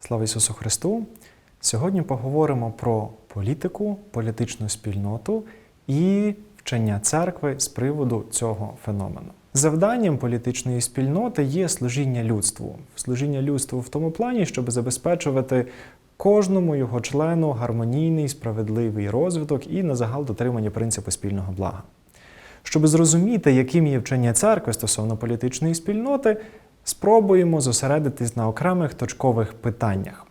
Слава Ісусу Христу! Сьогодні поговоримо про політику, політичну спільноту і вчення церкви з приводу цього феномену. Завданням політичної спільноти є служіння людству. Служіння людству в тому плані, щоб забезпечувати кожному його члену гармонійний, справедливий розвиток і на загал дотримання принципу спільного блага. Щоб зрозуміти, яким є вчення церкви стосовно політичної спільноти, спробуємо зосередитись на окремих точкових питаннях.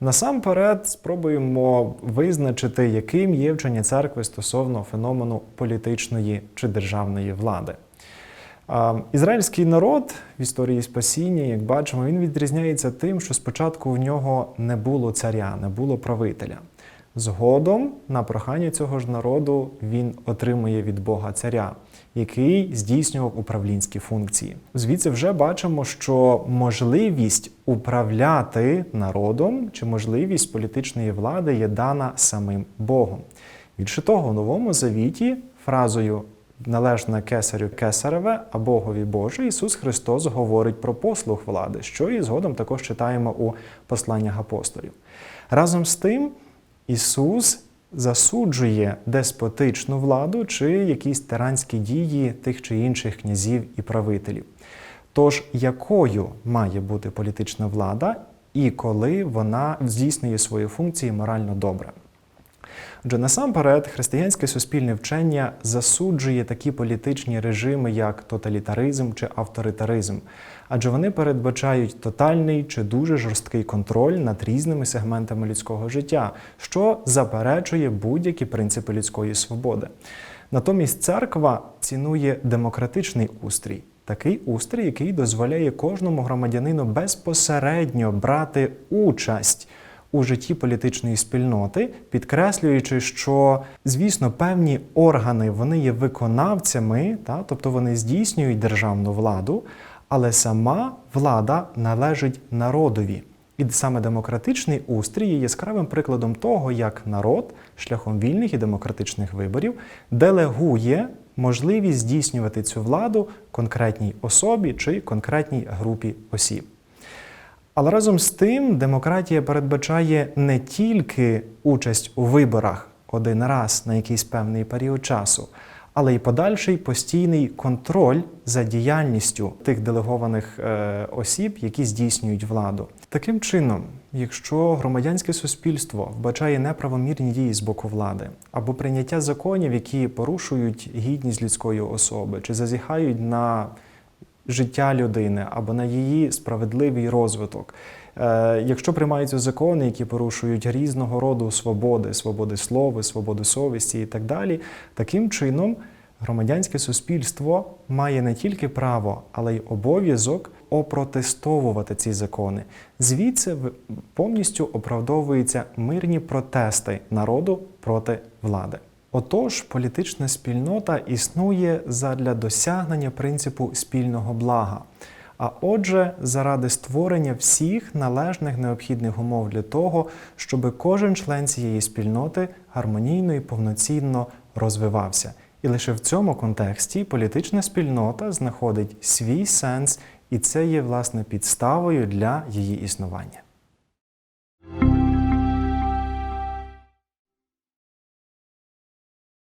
Насамперед, спробуємо визначити, яким є вчення церкви стосовно феномену політичної чи державної влади. Ізраїльський народ в історії спасіння, як бачимо, він відрізняється тим, що спочатку в нього не було царя, не було правителя. Згодом, на прохання цього ж народу, він отримує від Бога царя, який здійснював управлінські функції. Звідси вже бачимо, що можливість управляти народом чи можливість політичної влади є дана самим Богом. Більше того, у новому завіті фразою належне кесарю кесареве, а Богові Боже, Ісус Христос говорить про послуг влади, що і згодом також читаємо у посланнях апостолів. Разом з тим, Ісус засуджує деспотичну владу чи якісь тиранські дії тих чи інших князів і правителів. Тож, якою має бути політична влада і коли вона здійснює свої функції морально добре? Отже, насамперед, християнське суспільне вчення засуджує такі політичні режими, як тоталітаризм чи авторитаризм, адже вони передбачають тотальний чи дуже жорсткий контроль над різними сегментами людського життя, що заперечує будь-які принципи людської свободи. Натомість церква цінує демократичний устрій. Такий устрій, який дозволяє кожному громадянину безпосередньо брати участь у житті політичної спільноти, підкреслюючи, що, звісно, певні органи вони є виконавцями, та, тобто вони здійснюють державну владу, але сама влада належить народові. І саме демократичний устрій є яскравим прикладом того, як народ шляхом вільних і демократичних виборів делегує можливість здійснювати цю владу конкретній особі чи конкретній групі осіб. Але разом з тим демократія передбачає не тільки участь у виборах один раз на якийсь певний період часу, але й подальший постійний контроль за діяльністю тих делегованих е, осіб, які здійснюють владу. Таким чином, якщо громадянське суспільство вбачає неправомірні дії з боку влади або прийняття законів, які порушують гідність людської особи, чи зазіхають на життя людини або на її справедливий розвиток. Е, Якщо приймаються закони, які порушують різного роду свободи, свободи слова, свободи совісті і так далі, таким чином громадянське суспільство має не тільки право, але й обов'язок опротестовувати ці закони. Звідси повністю оправдовуються мирні протести народу проти влади. Отож, політична спільнота існує задля досягнення принципу спільного блага. А отже, заради створення всіх належних необхідних умов для того, щоб кожен член цієї спільноти гармонійно і повноцінно розвивався. І лише в цьому контексті політична спільнота знаходить свій сенс, і це є власне підставою для її існування.